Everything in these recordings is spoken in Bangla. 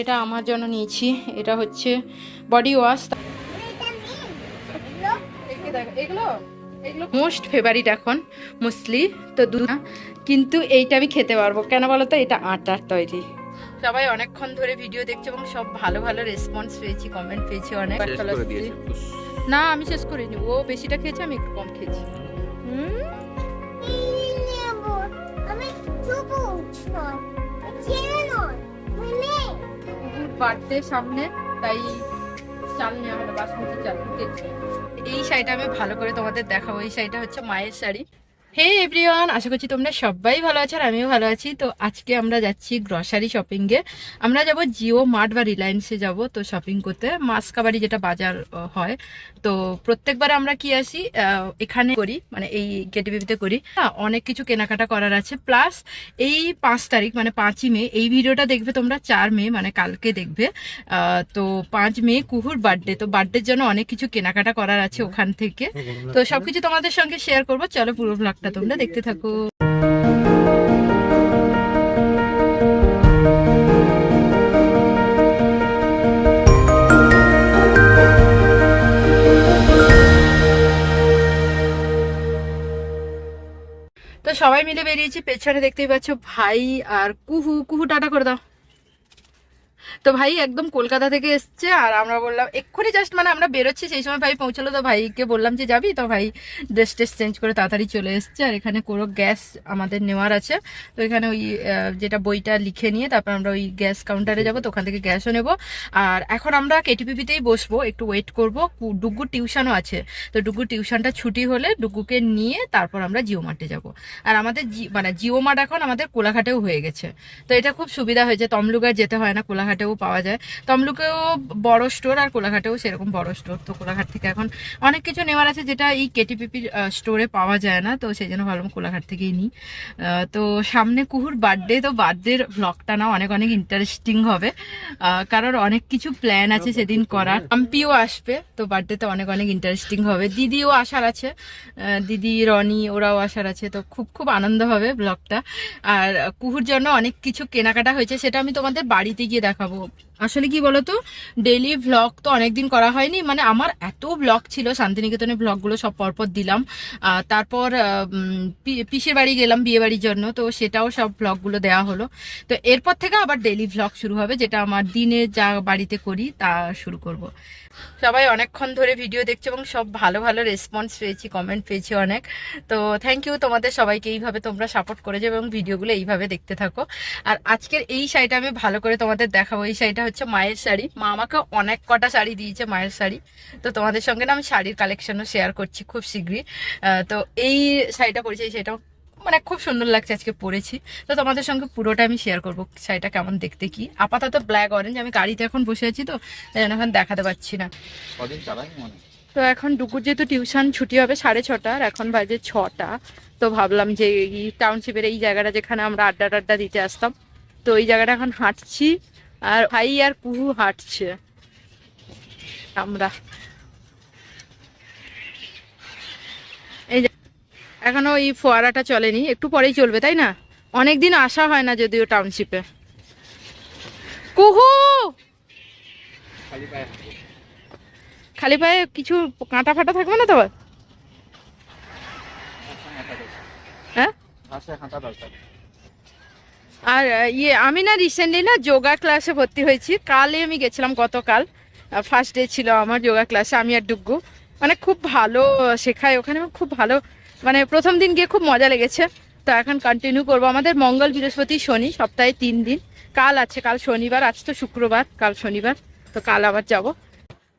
এটা আমার জন্য নিয়েছি। এটা হচ্ছে বডি ওয়াশ মোস্ট ফেভারিট এখন মুসলি তো দু কিন্তু এইটা আমি খেতে পারব। কেন বলো তো এটা আটার তৈরি। সবাই অনেকক্ষণ ধরে ভিডিও দেখছে এবং সব ভালো ভালো রেসপন্স পেয়েছি কমেন্ট পেয়েছি অনেক। না আমি শেষ করিনি। ও বেশিটা খেয়েছে আমি একটু কম খেয়েছি। হুম বার্থডে সামনে, তাই চাল নিয়ে আমরা বাসমতি চাল এই শাড়িটা আমি ভালো করে তোমাদের দেখাবো। এই শাড়িটা হচ্ছে মায়ের শাড়ি। হে এভরিওয়ান আশা করছি তোমরা সবাই ভালো আছো আর আমিও ভালো আছি। তো আজকে আমরা যাচ্ছি গ্রসারি শপিংয়ে আমরা যাব জিও মার্ট বা রিলায়েন্সে যাব তো শপিং করতে। মাসকাবাড়ি যেটা বাজার হয়। তো প্রত্যেকবার আমরা কি আসি এখানে করি মানে এই কেটিভিতে করি। হ্যাঁ, অনেক কিছু কেনাকাটা করার আছে। প্লাস এই পাঁচ তারিখ মানে পাঁচই মে এই ভিডিওটা দেখবে তোমরা চার মে মানে কালকে দেখবে। তো পাঁচ মে কুহুর বার্থডে তো বার্থডের জন্য অনেক কিছু কেনাকাটা করার আছে ওখান থেকে। তো সব কিছু তোমাদের সঙ্গে শেয়ার করব। চলো পুরো ব্লগটা তোমরা দেখতে থাকো। তো সবাই মিলে বেরিয়েছি, পেছনে দেখতেই পাচ্ছ ভাই আর কুহু। কুহু, টাটা করে দাও। তো ভাই একদম কলকাতা থেকে এসছে আর আমরা বললাম এক্ষুনি জাস্ট মানে আমরা বেরোচ্ছি সেই সময় ভাই পৌঁছালো তো ভাইকে বললাম যে যাবি? তো ভাই ড্রেস টেস চেঞ্জ করে তাড়াতাড়ি চলে এসছে আর এখানে কোনো গ্যাস আমাদের নেওয়ার আছে। তো এখানে ওই যেটা বইটা লিখে নিয়ে তারপর আমরা ওই গ্যাস কাউন্টারে যাব তো ওখান থেকে গ্যাসও নেব। আর এখন আমরা কেটিপিপিতেই বসবো একটু ওয়েট করব। ডুগুর টিউশনও আছে। তো ডুগুর টিউশনটা ছুটি হলে ডুগুকে নিয়ে তারপর আমরা জিও মার্টে যাব। আর আমাদের মানে জিও মার্ট এখন আমাদের কোলাঘাটেও হয়ে গেছে। তো এটা খুব সুবিধা হয়েছে তমলুকে যেতে হয় না কোলাঘাটেও পাওয়া যায়। তমলুকেও বড় স্টোর আর কোলাঘাটেও সেরকম বড় স্টোর তো কোলাঘাট থেকে এখন অনেক কিছু নেওয়ার আছে যেটা এই কেটিপিপির স্টোরে পাওয়া যায় না। তো সেই জন্য ভাবলাম কোলাঘাট থেকেই নিই। তো সামনে কুহুর বার্থডে তো বার্থডের ব্লগটা না অনেক অনেক ইন্টারেস্টিং হবে। কারণ অনেক কিছু প্ল্যান আছে সেদিন করার। আম্পিও আসবে তো বার্থডেতে অনেক অনেক ইন্টারেস্টিং হবে। দিদিও আসার আছে। দিদি রনি ওরাও আসার আছে। তো খুব খুব আনন্দ হবে ব্লগটা আর কুহুর জন্য অনেক কিছু কেনাকাটা হয়েছে সেটা আমি তোমাদের বাড়িতে গিয়ে দেখাবো। в лоб. আসলে কি বলতো? ডেলি ভ্লগ তো অনেকদিন করা হয়নি। মানে আমার এত ব্লগ ছিল, শান্তিনিকেতনের ব্লগগুলো সব পরপর দিলাম। তারপর পিসের বাড়ি গেলাম বিয়ে বাড়ির জন্য। তো সেটাও সব ব্লগগুলো দেওয়া হলো। তো এরপর থেকে আবার ডেলি ভ্লগ শুরু হবে, যেটা আমার দিনে যা বাড়িতে করি তা শুরু করব। সবাই অনেকক্ষণ ধরে ভিডিও দেখছে এবং সব ভালো ভালো রেসপন্স পেয়েছি কমেন্ট পেয়েছি অনেক। তো থ্যাংক ইউ তোমাদের সবাইকে এইভাবে তোমরা সাপোর্ট করে যাবে এবং ভিডিওগুলো এইভাবে দেখতে থাকো। আর আজকের এই শাড়িটা আমি ভালো করে তোমাদের দেখাবো। এই শাড়িটা হচ্ছে মায়ের শাড়ি। মা আমাকে অনেক কটা শাড়ি দিয়েছে মায়ের শাড়ি। তো তোমাদের সঙ্গে না আমি শাড়ির কালেকশনও শেয়ার করছি খুব শীঘ্রই। তো এই শাড়িটা পরেছি এই শাড়িটা মানে খুব সুন্দর লাগছে আজকে পরেছি। তো তোমাদের সঙ্গে পুরোটা আমি শেয়ার করব শাড়িটা কেমন দেখতে কি। আপাতত ব্ল্যাক অরেঞ্জ আমি গাড়িতে এখন বসে আছি তো এখন দেখাতে পাচ্ছি না। মনে? তো এখন দুপুর যেহেতু টিউশন ছুটি হবে সাড়ে ছটা আর এখন বাজে ছটা। তো ভাবলাম যে এই টাউনশিপের এই জায়গাটা যেখানে আমরা আড্ডা টাড্ডা দিতে আসতাম তো এই জায়গাটা এখন হাঁটছি। আর ভাই আর কুহু হাঁটছে। আমরা। এই যে এখনও এই ফোয়ারাটা চলেনি একটু পরেই চলবে তাই না? অনেকদিন আসা হয় না যদিও টাউনশিপে কুহু! খালি পায়ে কিছু কাঁটা ফাটা থাকবে না তো ঘাসে হাঁটা দরকার। হ্যাঁ? আর ইয়ে আমি না রিসেন্টলি না যোগা ক্লাসে ভর্তি হয়েছি। কালে আমি গেছিলাম গতকাল। ফার্স্ট ডে ছিল আমার যোগা ক্লাসে আমি আর ডুগ্গু মানে খুব ভালো শেখায় ওখানে খুব ভালো। মানে প্রথম দিন গিয়ে খুব মজা লেগেছে। তো এখন কন্টিনিউ করব। আমাদের মঙ্গল বৃহস্পতি শনি সপ্তাহে তিন দিন। কাল আছে কাল শনিবার আজ তো শুক্রবার কাল শনিবার। তো কাল আবার যাব।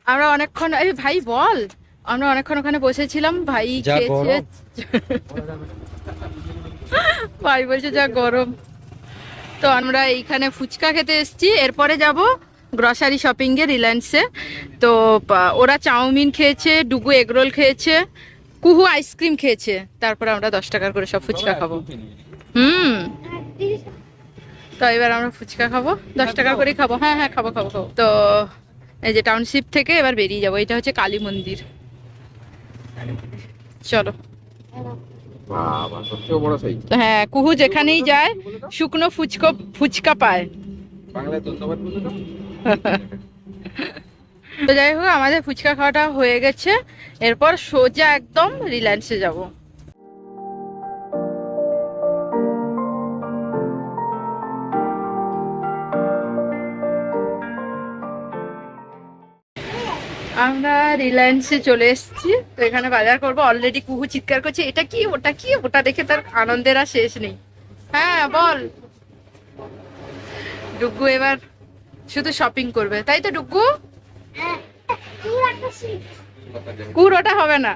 আমরা অনেকক্ষণ এই ভাই বল। আমরা অনেকক্ষণ ওখানে বসেছিলাম ভাই খেয়েছে। ভাই বলছে যা গরম। তো আমরা এইখানে ফুচকা খেতে এসেছি। এরপরে যাব গ্রসারি শপিংয়ে রিলায়েন্সে তো ওরা চাউমিন খেয়েছে ডুগু এগরোল খেয়েছে কুহু আইসক্রিম খেয়েছে। তারপরে আমরা দশ টাকার করে সব ফুচকা খাব। হুম। তো এবার আমরা ফুচকা খাব। দশ টাকা করে খাব। হ্যাঁ হ্যাঁ খাব খাব খাব। তো এই যে টাউনশিপ থেকে এবার বেরিয়ে যাব। এটা হচ্ছে কালী মন্দির। চলো। হ্যাঁ কুহু যেখানেই যায় শুকনো ফুচকো ফুচকা পায়। তো যাই হোক আমাদের ফুচকা খাওয়াটা হয়ে গেছে। এরপর সোজা একদম রিলায়েন্সে যাব। রিলায়েন্সে চলে এসেছি। তো এখানে বাজার করব অলরেডি কুহু চিৎকার করছে, এটা কি? ওটা কি? ওটা দেখে তার আনন্দের আর শেষ নেই। হ্যাঁ বল। ডুগ্গু এবার শুধু শপিং করবে, তাই তো সিট কুহুর ওটা হবে না।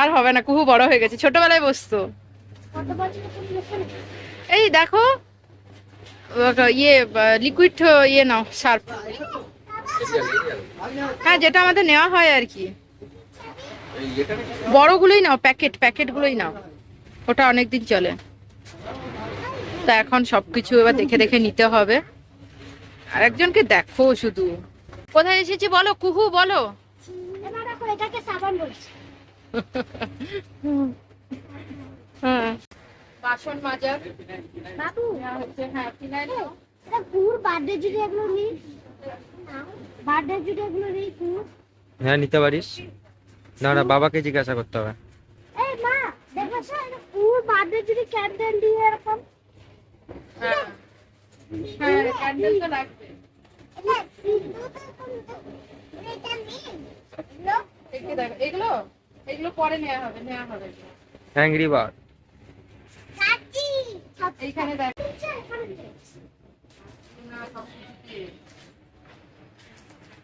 আর হবে না, কুহু বড় হয়ে গেছে, ছোটবেলায় বসতো। এই দেখো ইয়ে লিকুইড ইয়ে নাও শার্প হ্যাঁ যেটা আমাদের নেওয়া হয় আর কি? বড়গুলোই নাও প্যাকেট প্যাকেটগুলোই নাও। ওটা অনেক দিন চলে। তা এখন সবকিছু এবার দেখে দেখে নিতে হবে। আর একজনকে দেখো শুধু। কোথায় এসেছি বলো কুহু বলো। হ্যাঁ। বাসন মাজার। বাবু। নেওয়া হচ্ছে হ্যাঁ কুর বার্থডে জুড়ে এগুলো নেই। বার্থডে জুড়ে এগুলো নেই কুর হ্যাঁ নিতে পারিস। না না বাবাকে জিজ্ঞাসা করতে হবে। এই মা দেখো স্যার কুর বার্থডে ক্যান্ডেল দিয়ে এরকম। হ্যাঁ। হ্যাঁ ক্যান্ডেল তো লাগবে। এটা এটা নেই। এগুলো এই দেখো, এগুলো এগুলো পরে নেওয়া হবে নেওয়া হবে। অ্যাংরি বার্ড এইখানে দেখো। না, সব কিছু দিয়ে। আর তুমি দিয়ে, উপর দিয়ে। পাঁচফোড়ন। ওই আটা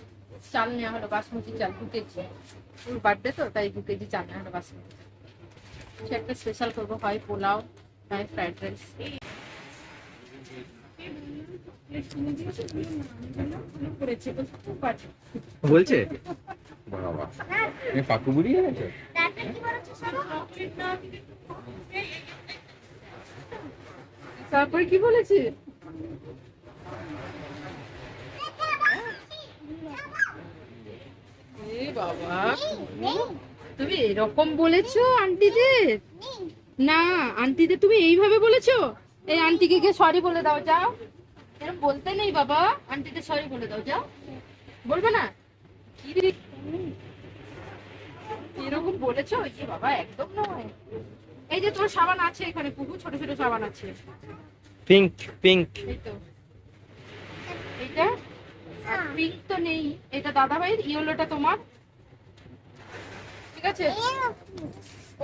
চাল নেওয়া হলো বাসমতি চাল দু কেজি। ওর বার্থডে তো তাই দু কেজি চাল নেওয়া হলো বাসমতি কিছু একটা স্পেশাল করব হয় পোলাও নয় ফ্রাইড রাইস বলছে? বাবা। তুমি পাকু বুড়ি হয়ে কি বলেছে তারপরে কি বলেছি? বাবা। তুমি এরকম বলেছ আন্টিদের? না আন্টিদের তুমি এইভাবে বলেছ? এই আন্টিকে গিয়ে সরি বলে দাও যাও। এরকম বলতে নেই বাবা। আন্টিদের সরি বলে দাও যাও। বলবে না? কি এরকম বলেছ? কি বাবা একদম নয়। এই যে তোর সাবান আছে এখানে পুকু ছোট ছোট সাবান আছে। পিঙ্ক পিঙ্ক এই তো। এইটা? পিঙ্ক তো নেই। এটা দাদা ভাইয়ের ইয়েলোটা তোমার? ঠিক আছে?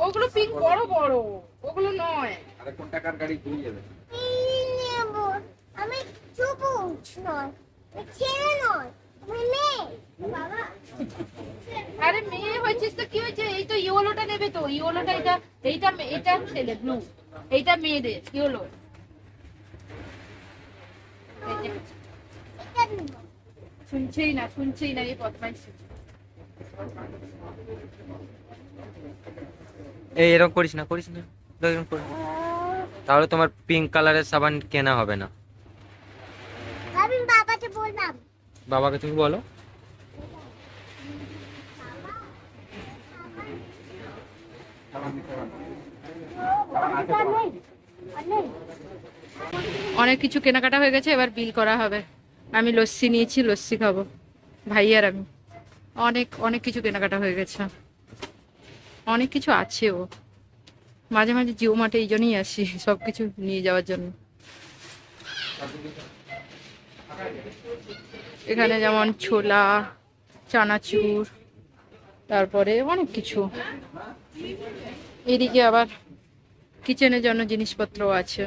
ওগুলো পিঙ্ক বড় বড় ওগুলো নয়। আরে কোন টাকার গাড়ি যাবে? নেব আমি নয়। ছেলে নয় মেয়ে। আরে মেয়ে হয়েছিস তো কি হয়েছে? এই তো ইয়েলোটা নেবে তো ইয়েলোটা এটা এইটা এটা ছেলে ব্লু এইটা মেয়েদের ইয়েলো। নেব শুনছেই না শুনছেই না এই বদমাইশি। এই এরকম করিস না করিস না। তো এরকম করিস তাহলে তোমার পিঙ্ক কালারের সাবান কেনা হবে না। আমি বাবাকে বললাম। বাবাকে তুমি বলো। অনেক কিছু কেনাকাটা হয়ে গেছে এবার বিল করা হবে। আমি লস্যি নিয়েছি লস্যি খাব। ভাই আর আমি। অনেক অনেক কিছু কেনাকাটা হয়ে গেছে। অনেক কিছু আছেও। মাঝে মাঝে জিও মাঠে এই জন্যই আসি, সব কিছু নিয়ে যাওয়ার জন্য। এখানে যেমন ছোলা, চানাচুর, তারপরে অনেক কিছু। এদিকে আবার কিচেনের জন্য জিনিসপত্র আছে।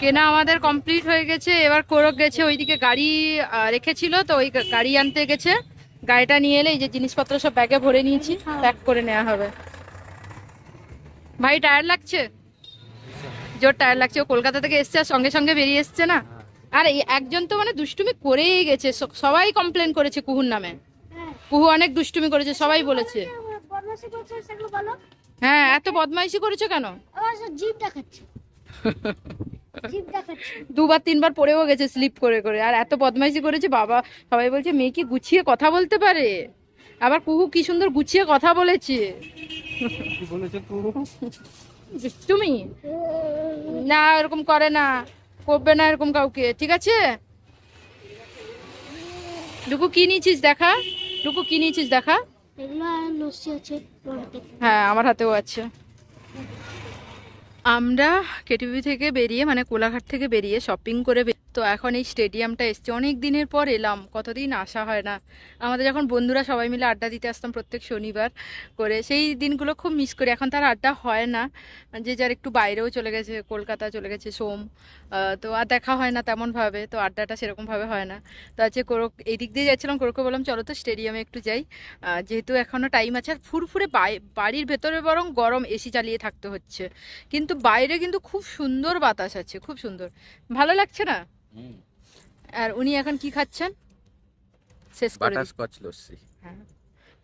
কেনা আমাদের কমপ্লিট হয়ে গেছে, এবার কোরক গেছে, ওইদিকে গাড়ি রেখেছিল, তো ওই গাড়ি আনতে গেছে। গাড়িটা নিয়ে এলে এই যে জিনিসপত্র সব ব্যাগে ভরে নিয়েছি প্যাক করে নেওয়া হবে। ভাই টায়ার লাগছে? জোর টায়ার লাগছে, ও কলকাতা থেকে এসছে আর সঙ্গে সঙ্গে বেরিয়ে এসছে না? আর একজন তো মানে দুষ্টুমি করেই গেছে সবাই কমপ্লেন করেছে কুহুর নামে। কুহু অনেক দুষ্টুমি করেছে, সবাই বলেছে। হ্যাঁ এত বদমাইশি করেছ কেন? দেখাচ্ছে দুবার তিনবার পড়েও গেছে স্লিপ করে করে। আর এত বদমাইশি করেছে বাবা সবাই বলছে মেয়ে কি গুছিয়ে কথা বলতে পারে? আবার কুহু কি সুন্দর গুছিয়ে কথা বলেছে। তুমি? না এরকম করে না। করবে না এরকম কাউকে ঠিক আছে? লুকু কি নিয়েছিস দেখা? লুকু কি নিয়েছিস দেখা? হ্যাঁ আমার হাতেও আছে। আমরা কেটিভি থেকে বেরিয়ে মানে কোলাঘাট থেকে বেরিয়ে শপিং করে তো এখন এই স্টেডিয়ামটা এসছে। অনেক দিনের পর এলাম, কতদিন আসা হয় না। আমাদের যখন বন্ধুরা সবাই মিলে আড্ডা দিতে আসতাম প্রত্যেক শনিবার করে, সেই দিনগুলো খুব মিস করি। এখন তার আড্ডা হয় না। যে যার একটু বাইরেও চলে গেছে, কলকাতা চলে গেছে, সোম তো আর দেখা হয় না তেমনভাবে, তো আড্ডাটা সেরকমভাবে হয় না। তো আজকে কোরক এই দিক দিয়ে যাচ্ছিলাম কোরককে বললাম, চলো তো স্টেডিয়ামে একটু যাই। যেহেতু এখনও টাইম আছে, আর ফুরফুরে বাড়ির ভেতরে বরং গরম এসি চালিয়ে থাকতে হচ্ছে। কিন্তু বাইরে কিন্তু খুব সুন্দর বাতাস আছে, খুব সুন্দর। ভালো লাগছে না? আর উনি এখন কি খাচ্ছেন? শেষ করে বাটার স্কচ লস্যি। হ্যাঁ।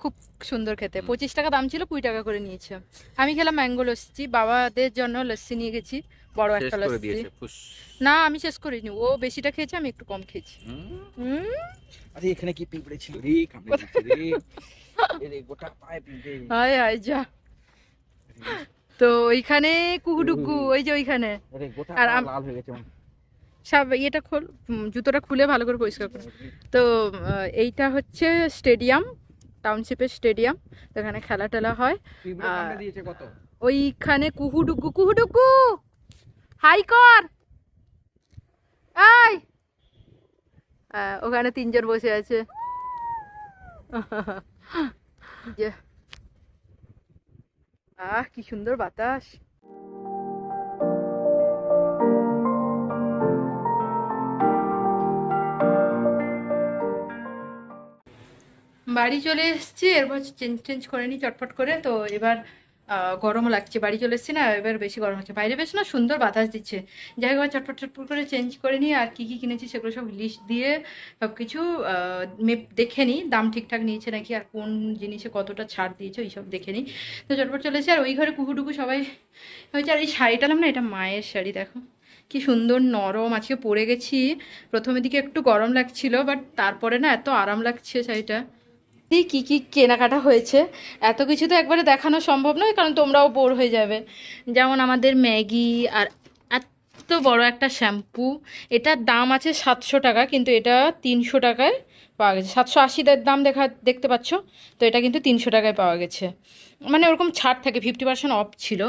খুব সুন্দর খেতে। পঁচিশ টাকা দাম ছিল কুড়ি টাকা করে নিয়েছে। আমি খেলাম ম্যাঙ্গো লস্যি। বাবাদের জন্য লস্যি নিয়ে গেছি। বড় একটা লস্যি। না আমি শেষ করিনি। ও বেশিটা খেয়েছে আমি একটু কম খেয়েছি। আরে এখানে কি পিঁপড়ে ছিল রে? কামড়ে রে। গোটা পায়ে পিঁপড়ে। হায় হায় যা। তো ওইখানে কুহুডুকু ওই যে ওইখানে। আরে লাল হয়ে গেছে আমার। সব ইয়েটা খোল জুতোটা খুলে ভালো করে পরিষ্কার করে। তো এইটা হচ্ছে স্টেডিয়াম টাউনশিপের স্টেডিয়াম তো এখানে খেলা টেলা হয়। ওইখানে কুহুডুকু কুহুডুকু! হাই কর! আয় ওখানে তিনজন বসে আছে। আহ কি সুন্দর বাতাস। বাড়ি চলে এসেছি, এরপর চেঞ্জ চেঞ্জ করে নিই চটপট করে। তো এবার গরমও লাগছে, বাড়ি চলে এসেছি না, এবার বেশি গরম হচ্ছে। বাইরে বেশ না সুন্দর বাতাস দিচ্ছে। যাই হোক চটপট চটপট করে চেঞ্জ করে নিই, আর কী কী কিনেছি সেগুলো সব লিস্ট দিয়ে সব কিছু দেখে নিই, দাম ঠিকঠাক নিয়েছে নাকি, আর কোন জিনিসে কতটা ছাড় দিয়েছে, ওই সব দেখে নিই। তো চটপট চলে এসেছি, আর ওই ঘরে কুকুটুকু সবাই হয়েছে, আর এই শাড়িটা না, এটা মায়ের শাড়ি, দেখো। কি সুন্দর নরম, আজকে পরে গেছি। প্রথমের দিকে একটু গরম লাগছিল, বাট তারপরে না এত আরাম লাগছে শাড়িটা। এই কী কী কেনাকাটা হয়েছে? এত কিছু তো একবারে দেখানো সম্ভব নয়, কারণ তোমরাও বোর হয়ে যাবে। যেমন আমাদের ম্যাগি আর এত বড় একটা শ্যাম্পু, এটার দাম আছে সাতশো টাকা, কিন্তু এটা তিনশো টাকায় পাওয়া গেছে। সাতশো আশিদের দাম দেখা, দেখতে পাচ্ছ? তো এটা কিন্তু তিনশো টাকায় পাওয়া গেছে। মানে ওরকম ছাড় থাকে, ফিফটি পার্সেন্ট অফ ছিল।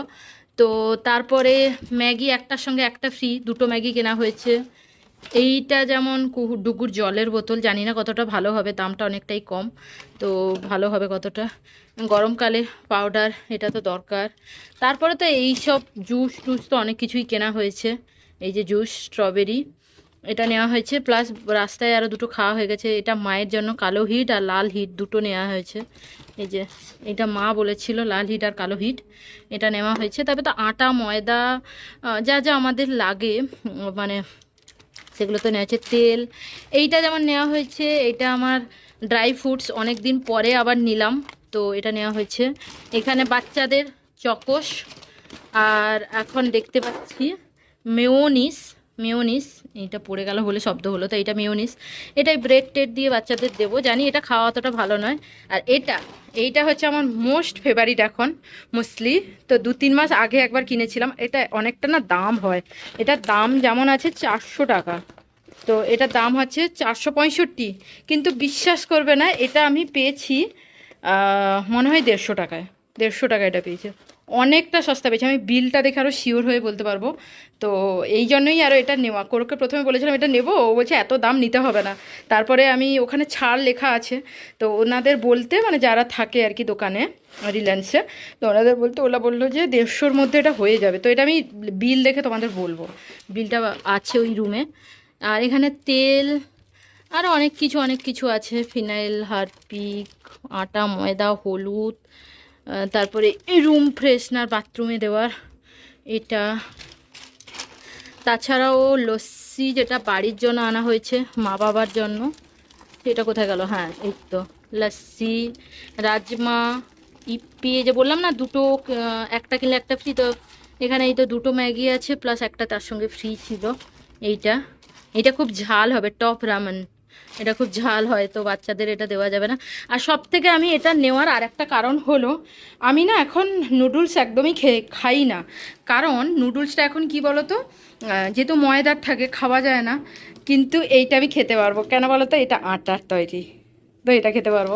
তো তারপরে ম্যাগি একটার সঙ্গে একটা ফ্রি, দুটো ম্যাগি কেনা হয়েছে। এইটা যেমন কুহু, ডুগুর জলের বোতল, জানি না কতটা ভালো হবে, দামটা অনেকটাই কম, তো ভালো হবে কতটা। গরমকালে পাউডার, এটা তো দরকার। তারপরে তো এই সব জুস টুস তো অনেক কিছুই কেনা হয়েছে। এই যে জুস, স্ট্রবেরি, এটা নেওয়া হয়েছে। প্লাস রাস্তায় আরও দুটো খাওয়া হয়ে গেছে। এটা মায়ের জন্য কালো হিট আর লাল হিট দুটো নেওয়া হয়েছে। এই যে, এটা মা বলেছিল লাল হিট আর কালো হিট, এটা নেওয়া হয়েছে। তবে তো আটা, ময়দা যা যা আমাদের লাগে মানে সেগুলো তো নেওয়া হয়েছে তেল। এইটা যেমন নেওয়া হয়েছে, এটা আমার ড্রাই ফ্রুটস অনেক দিন পরে আবার নিলাম, তো এটা নেওয়া হয়েছে। এখানে বাচ্চাদের চকস আর এখন দেখতে পাচ্ছি মেয়োনিস মেয়োনিস, এটা পড়ে গেল বলে শব্দ হলো, তো এটা মেয়োনিস। এটাই ব্রেড টেড দিয়ে বাচ্চাদের দেবো। জানি এটা খাওয়া অতটা ভালো নয়। আর এটা, এইটা হচ্ছে আমার মোস্ট ফেভারিট এখন মুসলি তো দু তিন মাস আগে একবার কিনেছিলাম। এটা অনেকটা না দাম হয়। এটার দাম যেমন আছে চারশো টাকা। তো এটার দাম হচ্ছে চারশো পঁয়ষট্টি। কিন্তু বিশ্বাস করবে না, এটা আমি পেয়েছি মনে হয় দেড়শো টাকায়। দেড়শো টাকা এটা পেয়েছে। অনেকটা সস্তা পেয়েছি। আমি বিলটা দেখে আরও শিওর হয়ে বলতে পারব। তো এই জন্যই আরও এটা নেওয়া। কোরকে প্রথমে বলেছিলাম এটা নেব, ও বলছে এত দাম নিতে হবে না। তারপরে আমি ওখানে ছাড় লেখা আছে। তো ওনাদের বলতে মানে যারা থাকে আর কি দোকানে, রিলায়েন্সে, তো ওনাদের বলতে ওলা বলল যে দেড়শোর মধ্যে এটা হয়ে যাবে। তো এটা আমি বিল দেখে তোমাদের বলব। বিলটা আছে ওই রুমে আর এখানে তেল আরও অনেক কিছু অনেক কিছু আছে। ফিনাইল, হারপিক, আটা, ময়দা, হলুদ তারপরে রুম ফ্রেশনার বাথরুমে দেওয়ার এটা। তাছাড়াও লস্যি যেটা বাড়ির জন্য আনা হয়েছে, মা বাবার জন্য সেটা কোথায় গেল? হ্যাঁ এই তো, লস্যি, রাজমা ইপি যে বললাম না, দুটো একটা কিনলে একটা ফ্রি তো এখানে এই তো দুটো ম্যাগি আছে প্লাস একটা তার সঙ্গে ফ্রি ছিল, এইটা। এটা খুব ঝাল হবে টপ রামেন এটা খুব ঝাল হয় তো বাচ্চাদের এটা দেওয়া যাবে না। আর সব থেকে আমি এটা নেওয়ার আর একটা কারণ হলো, আমি না এখন নুডলস একদমই খেয়ে, খাই না। কারণ নুডলসটা এখন কি বলো তো যেহেতু ময়দার থাকে, খাওয়া যায় না, কিন্তু এইটা আমি খেতে পারব। কেন বলো তো এটা আটার তৈরি। তো এটা খেতে পারব।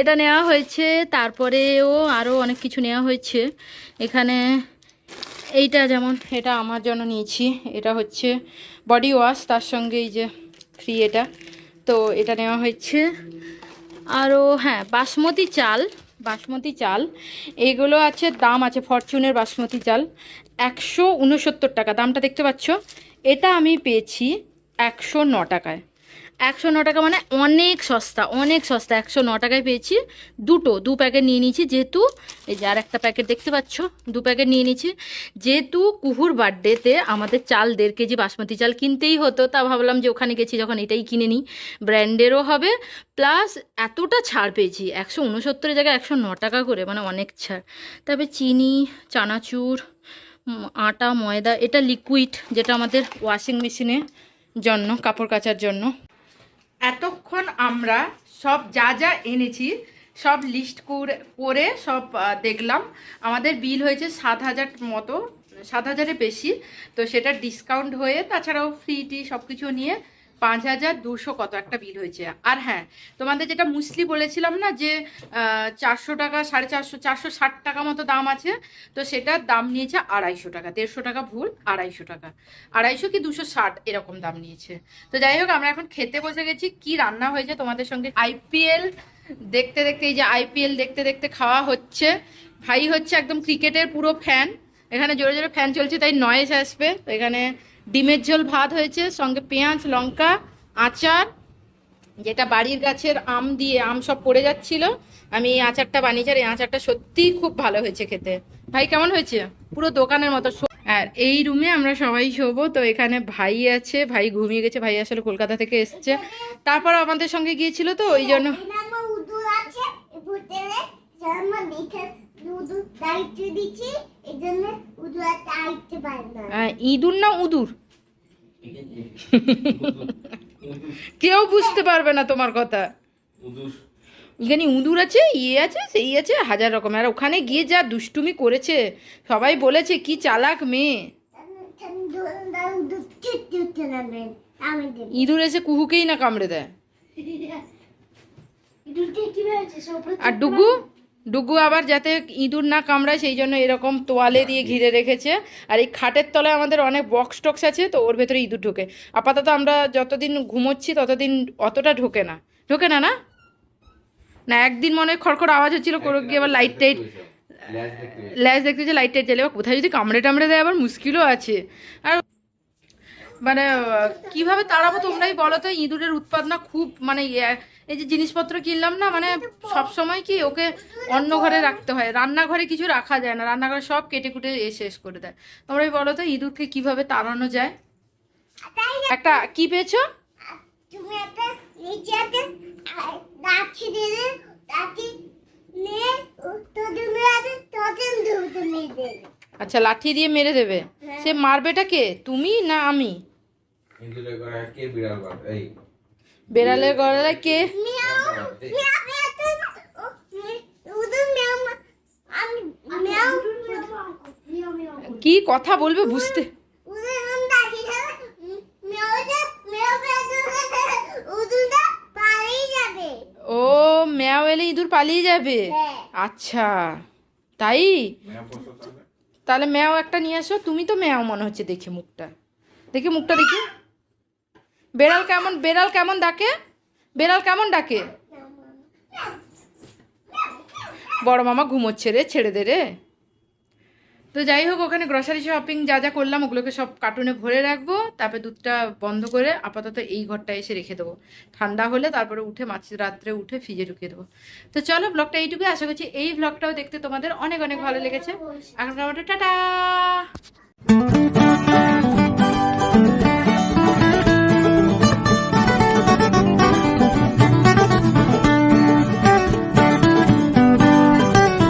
এটা নেওয়া হয়েছে, তারপরেও আরও অনেক কিছু নেওয়া হয়েছে। এখানে এইটা যেমন, এটা আমার জন্য নিয়েছি। এটা হচ্ছে বডি ওয়াশ, তার সঙ্গে এই যে ফ্রি এটা। তো এটা নেওয়া হয়েছে। আরও হ্যাঁ বাসমতি চাল বাসমতি চাল। এগুলো আছে, দাম আছে ফরচুনের বাসমতি চাল। একশো উনসত্তর টাকা, দামটা দেখতে পাচ্ছ? এটা আমি পেয়েছি একশো টাকায়। একশো ন টাকা মানে অনেক সস্তা অনেক সস্তা। একশো ন টাকায় পেয়েছি দুটো। দু প্যাকেট নিয়ে নিয়েছি, যেহেতু এই যে আর একটা প্যাকেট দেখতে পাচ্ছ, দু প্যাকেট নিয়ে নিয়েছি। যেহেতু কুহুর বার্থডেতে আমাদের চাল, দেড় কেজি বাসমতি চাল কিনতেই হতো, তা ভাবলাম যে ওখানে গেছি, যখন এটাই কিনে নিই। ব্র্যান্ডেরও হবে, প্লাস এতটা ছাড় পেয়েছি, একশো উনসত্তরের জায়গায় একশো ন টাকা করে মানে অনেক ছাড়। তবে চিনি, চানাচুর আটা, ময়দা, এটা লিকুইড যেটা আমাদের ওয়াশিং মেশিনে জন্য, কাপড় কাচার জন্য। এতক্ষণ আমরা সব যা যা এনেছি, সব লিস্ট করে সব দেখলাম। আমাদের বিল হয়েছে সাত হাজার মতো, সাত হাজারের বেশি। তো সেটা ডিসকাউন্ট হয়ে, তাছাড়াও ফ্রি টি সব কিছু নিয়ে পাঁচ হাজার দুশো কত একটা বিল হয়েছে। আর হ্যাঁ তোমাদের যেটা মুসলি বলেছিলাম না যে চারশো টাকা, সাড়ে চারশো চারশো ষাট টাকা মতো দাম আছে, তো সেটার দাম নিয়েছে আড়াইশো টাকা, দেড়শো টাকা ভুল, আড়াইশো টাকা। আড়াইশো কি দুশো ষাট এরকম দাম নিয়েছে। তো যাই হোক, আমরা এখন খেতে বসে গেছি, কি রান্না হয়েছে তোমাদের সঙ্গে? আইপিএল দেখতে দেখতে, এই যে আইপিএল দেখতে দেখতে খাওয়া হচ্ছে। ভাই হচ্ছে একদম ক্রিকেটের পুরো ফ্যান এখানে জোরে জোরে ফ্যান চলছে, তাই নয়েস আসবে। তো এখানে ডিমের ঝোল, ভাত হয়েছে, সঙ্গে পেঁয়াজ, লঙ্কা, আচার, যেটা বাড়ির গাছের আম দিয়ে আম সব পড়ে যাচ্ছিল। আমি এই আচারটা বানিয়েছি আর এই আচারটা সত্যিই খুব ভালো হয়েছে খেতে। ভাই, কেমন হয়েছে? পুরো দোকানের মতো আর এই রুমে আমরা সবাই শোবো, তো এখানে ভাই আছে, ভাই ঘুমিয়ে গেছে, ভাই আসলে কলকাতা থেকে এসছে। তারপর আমাদের সঙ্গে গিয়েছিল তো, ওই জন্য আছে ইঁদুর না উদুর? কেউ বুঝতে পারবে না তোমার কথা। এখানে উদুর আছে ইয়ে আছে সেই আছে হাজার রকম। আর ওখানে গিয়ে যা দুষ্টুমি করেছে সবাই বলেছে কি চালাক মেয়ে? ইঁদুর এসে কুহুকেই না কামড়ে দেয়। আর ডুগু? ডুগু আবার যাতে ইঁদুর না কামড়ায় সেই জন্য এরকম তোয়ালে দিয়ে ঘিরে রেখেছে। আর এই খাটের তলায় আমাদের অনেক বক্স টক্স আছে তো ওর ভেতরে ইঁদুর ঢোকে। আপাতত আমরা যতদিন ঘুমোচ্ছি ততদিন অতটা ঢোকে না। ঢোকে না না? না একদিন মনে হয় খড়খড় আওয়াজ হচ্ছিল কোনো কি আবার লাইট টাইট ল্যাস দেখতে যে লাইট টাইট জ্বালে কোথায় যদি কামড়ে টামড়ে দেয় আবার মুশকিলও আছে। আর মানে কীভাবে তাড়াবো তোমরাই বলো তো ইঁদুরের উৎপাদ না খুব মানে ইয়ে- এই যে জিনিসপত্র কিনলাম না মানে সব সময় কি ওকে অন্য ঘরে রাখতে হয়। রান্নাঘরে কিছু রাখা যায় না রান্নাঘরে সব কেটে কুটে এ শেষ করে দেয়। তোমরাই বলো তো ইঁদুরকে কীভাবে তাড়ানো যায়? একটা কি পেয়েছ? তুমি একটা নিচে একটা দিলে নিয়ে দেবে আচ্ছা লাঠি দিয়ে মেরে দেবে? সে মারবেটা কে তুমি না আমি? কে বিড়াল এই বেড়ালের গলায় কে? কি কথা বলবে বুঝতে? ও ম্যাও এলে ইঁদুর পালিয়ে যাবে? হ্যাঁ। আচ্ছা তাই। তাহলে ম্যাও একটা নিয়ে আসো তুমি তো ম্যাও মনে হচ্ছে দেখে মুখটা। দেখে মুখটা দেখি। বেড়াল কেমন বেড়াল কেমন ডাকে? বেড়াল কেমন ডাকে? বড় মামা ঘুমোচ্ছে রে, ছেড়ে দে রে। তো যাই হোক, ওখানে গ্রসারি শপিং যা যা করলাম, ওগুলোকে সব কার্টুনে ভরে রাখব। তারপরে দুধটা বন্ধ করে আপাতত এই ঘরটা এসে রেখে দেবো। ঠান্ডা হলে তারপরে উঠে মাছ রাত্রে উঠে ফ্রিজে ঢুকিয়ে দেবো। তো চলো ব্লগটা এইটুকুই, আশা করছি এই ব্লগটাও দেখতে তোমাদের অনেক অনেক ভালো লেগেছে। এখন টাটা!